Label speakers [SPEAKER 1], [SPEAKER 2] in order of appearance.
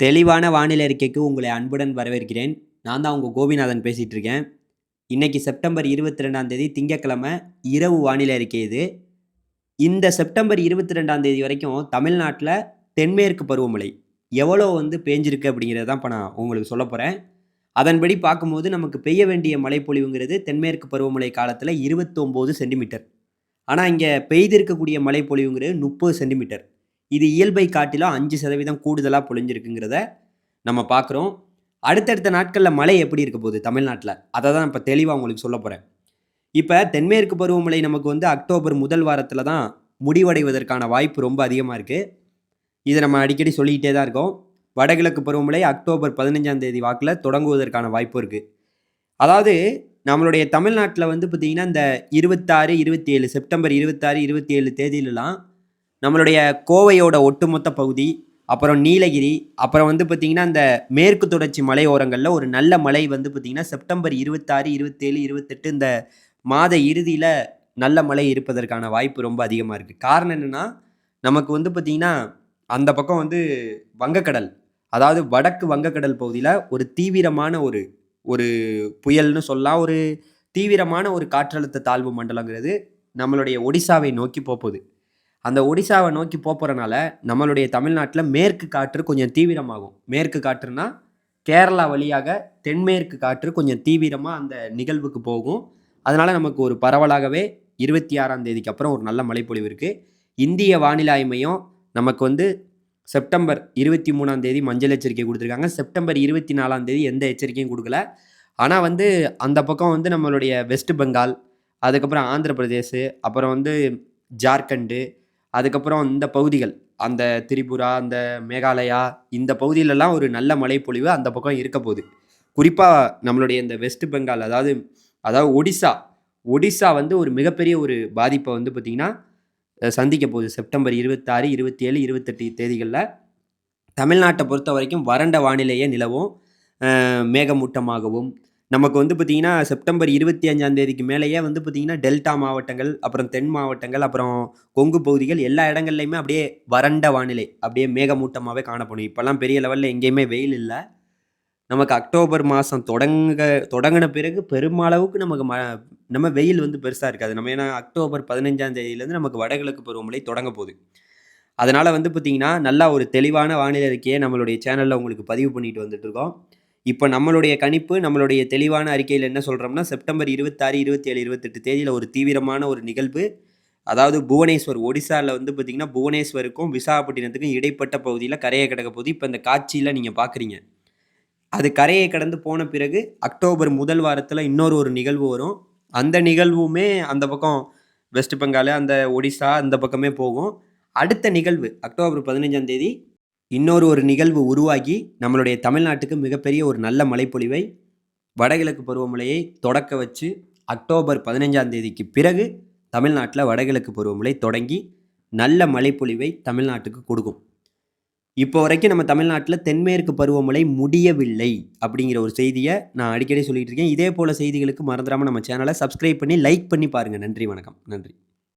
[SPEAKER 1] தெளிவான வானிலை அறிக்கைக்கு உங்களை அன்புடன் வரவேற்கிறேன். நான் தான் உங்கள் கோபிநாதன் பேசிகிட்டு இருக்கேன். இன்றைக்கி செப்டம்பர் இருபத்தி ரெண்டாம் தேதி இரவு வானிலை அறிக்கை இது. இந்த செப்டம்பர் இருபத்தி ரெண்டாம் தேதி வரைக்கும் தமிழ்நாட்டில் தென்மேற்கு பருவமழை எவ்வளோ வந்து பேஞ்சிருக்கு அப்படிங்கிறது தான் இப்போ நான் உங்களுக்கு சொல்ல போகிறேன் அதன்படி பார்க்கும்போது நமக்கு பெய்ய வேண்டிய மழைப்பொழிவுங்கிறது தென்மேற்கு பருவமழை காலத்தில் இருபத்தொம்போது சென்டிமீட்டர். ஆனால் இங்கே பெய்திருக்கக்கூடிய மழைப்பொழிவுங்கிறது முப்பது சென்டிமீட்டர். இது இயல்பை காட்டிலும் அஞ்சு சதவீதம் கூடுதலாக பொழிஞ்சிருக்குங்கிறத நம்ம பார்க்குறோம் அடுத்தடுத்த நாட்களில் மழை எப்படி இருக்க போகுது தமிழ்நாட்டில்? அதை தான் இப்போ தெளிவாக உங்களுக்கு சொல்ல போகிறேன் இப்போ தென்மேற்கு பருவமழை நமக்கு வந்து அக்டோபர் முதல் வாரத்தில் தான் முடிவடைவதற்கான வாய்ப்பு ரொம்ப அதிகமாக இருக்குது இதை நம்ம அடிக்கடி சொல்லிக்கிட்டே தான் இருக்கோம். வடகிழக்கு பருவமழை அக்டோபர் பதினஞ்சாம் தேதி வாக்கில் தொடங்குவதற்கான வாய்ப்பு இருக்குது அதாவது நம்மளுடைய தமிழ்நாட்டில் வந்து பார்த்திங்கன்னா இந்த இருபத்தாறு இருபத்தி ஏழு செப்டம்பர் இருபத்தாறு இருபத்தி ஏழு தேதியிலலாம் நம்மளுடைய கோவையோட ஒட்டுமொத்த பகுதி அப்புறம் நீலகிரி அப்புறம் வந்து பார்த்திங்கன்னா இந்த மேற்கு தொடர்ச்சி மலையோரங்களில் ஒரு நல்ல மழை வந்து பார்த்திங்கன்னா செப்டம்பர் இருபத்தாறு இருபத்தேழு இருபத்தெட்டு இந்த மாத இறுதியில் நல்ல மழை இருப்பதற்கான வாய்ப்பு ரொம்ப அதிகமாக இருக்குது காரணம் என்னென்னா நமக்கு வந்து பார்த்திங்கன்னா அந்த பக்கம் வந்து வங்கக்கடல் அதாவது வடக்கு வங்கக்கடல் பகுதியில் ஒரு தீவிரமான ஒரு ஒரு புயல்னு சொல்லலாம் ஒரு தீவிரமான ஒரு காற்றழுத்த தாழ்வு மண்டலங்கிறது நம்மளுடைய ஒடிசாவை நோக்கி போகுது. அந்த ஒடிசாவை நோக்கி போகிறனால நம்மளுடைய தமிழ்நாட்டில் மேற்கு காற்று கொஞ்சம் தீவிரமாகும். மேற்கு காற்றுனா கேரளா வழியாக தென்மேற்கு காற்று கொஞ்சம் தீவிரமாக அந்த நிகழ்வுக்கு போகும். அதனால் நமக்கு ஒரு பரவலாகவே இருபத்தி ஆறாம் தேதிக்கு அப்புறம் ஒரு நல்ல மழைப்பொழிவு இருக்குது இந்திய வானிலை மையம் நமக்கு வந்து செப்டம்பர் இருபத்தி மூணாம் தேதி மஞ்சள் எச்சரிக்கை கொடுத்துருக்காங்க. செப்டம்பர் இருபத்தி நாலாம் தேதி எந்த எச்சரிக்கையும் கொடுக்கல. ஆனால் வந்து அந்த பக்கம் வந்து நம்மளுடைய வெஸ்ட் பெங்கால் அதுக்கப்புறம் ஆந்திர பிரதேஷ் அப்புறம் வந்து ஜார்க்கண்டு அதுக்கப்புறம் இந்த பகுதிகள் அந்த திரிபுரா அந்த மேகாலயா இந்த பகுதியிலலாம் ஒரு நல்ல மழைப்பொழிவு அந்த பக்கம் இருக்க போகுது. குறிப்பாக நம்மளுடைய இந்த வெஸ்ட் பெங்கால் அதாவது அதாவது ஒடிசா ஒடிசா வந்து ஒரு மிகப்பெரிய ஒரு பாதிப்பை வந்து பார்த்திங்கன்னா சந்திக்க போகுது. செப்டம்பர் இருபத்தாறு இருபத்தி ஏழு இருபத்தெட்டு தேதிகளில். தமிழ்நாட்டை பொறுத்த வரைக்கும் வறண்ட வானிலையே நிலவும் மேகமூட்டமாகவும் நமக்கு வந்து பார்த்திங்கன்னா செப்டம்பர் இருபத்தி அஞ்சாம் தேதிக்கு மேலேயே வந்து பார்த்திங்கன்னா டெல்டா மாவட்டங்கள் அப்புறம் தென் மாவட்டங்கள் அப்புறம் கொங்கு பகுதிகள் எல்லா இடங்கள்லையுமே அப்படியே வறண்ட வானிலை அப்படியே மேகமூட்டமாகவே காணப்படும். இப்போல்லாம் பெரிய லெவலில் எங்கேயுமே வெயில் இல்லை. நமக்கு அக்டோபர் மாதம் தொடங்க தொடங்கின பிறகு பெருமளவுக்கு நமக்கு ம நம்ம வெயில் வந்து பெருசாக இருக்காது. நம்ம ஏன்னா அக்டோபர் பதினஞ்சாம் தேதியிலேருந்து நமக்கு வடகிழக்கு பருவமழை தொடங்க போகுது. அதனால் வந்து பார்த்திங்கன்னா நல்லா ஒரு தெளிவான வானிலை அறிக்கையை நம்மளுடைய சேனலில் உங்களுக்கு பதிவு பண்ணிட்டு வந்துட்டுருக்கோம் இப்போ நம்மளுடைய கணிப்பு நம்மளுடைய தெளிவான அறிக்கையில் என்ன சொல்கிறோம்னா செப்டம்பர் இருபத்தாறு இருபத்தி ஏழு இருபத்தெட்டு தேதியில் ஒரு தீவிரமான ஒரு நிகழ்வு. அதாவது புவனேஸ்வர் ஒடிசாவில் வந்து பார்த்திங்கன்னா புவனேஸ்வருக்கும் விசாகப்பட்டினத்துக்கும் இடைப்பட்ட பகுதியில் கரையை கிடக்க போகுது. இப்போ இந்த காட்சியில் நீங்கள் பார்க்குறீங்க அது கரையை கடந்து போன பிறகு அக்டோபர் முதல் வாரத்தில் இன்னொரு ஒரு நிகழ்வு வரும். அந்த நிகழ்வுமே அந்த பக்கம் வெஸ்ட் பெங்கால் அந்த ஒடிசா அந்த பக்கமே போகும். அடுத்த நிகழ்வு அக்டோபர் பதினஞ்சாம் தேதி இன்னொரு ஒரு நிகழ்வு உருவாகி நம்மளுடைய தமிழ்நாட்டுக்கு மிகப்பெரிய ஒரு நல்ல மழைப்பொழிவை வடகிழக்கு பருவமழையை தொடக்க வச்சு அக்டோபர் பதினைஞ்சாம் தேதிக்கு பிறகு தமிழ்நாட்டில் வடகிழக்கு பருவமழை தொடங்கி நல்ல மழைப்பொழிவை தமிழ்நாட்டுக்கு கொடுக்கும். இப்போ வரைக்கும் நம்ம தமிழ்நாட்டில் தென்மேற்கு பருவமழை முடியவில்லை அப்படிங்கிற ஒரு செய்தியை நான் அடிக்கடி சொல்லிகிட்டு இருக்கேன். இதே போல் செய்திகளுக்கு மறந்துடாமல் நம்ம சேனலை சப்ஸ்கிரைப் பண்ணி லைக் பண்ணி பாருங்கள் நன்றி வணக்கம். நன்றி.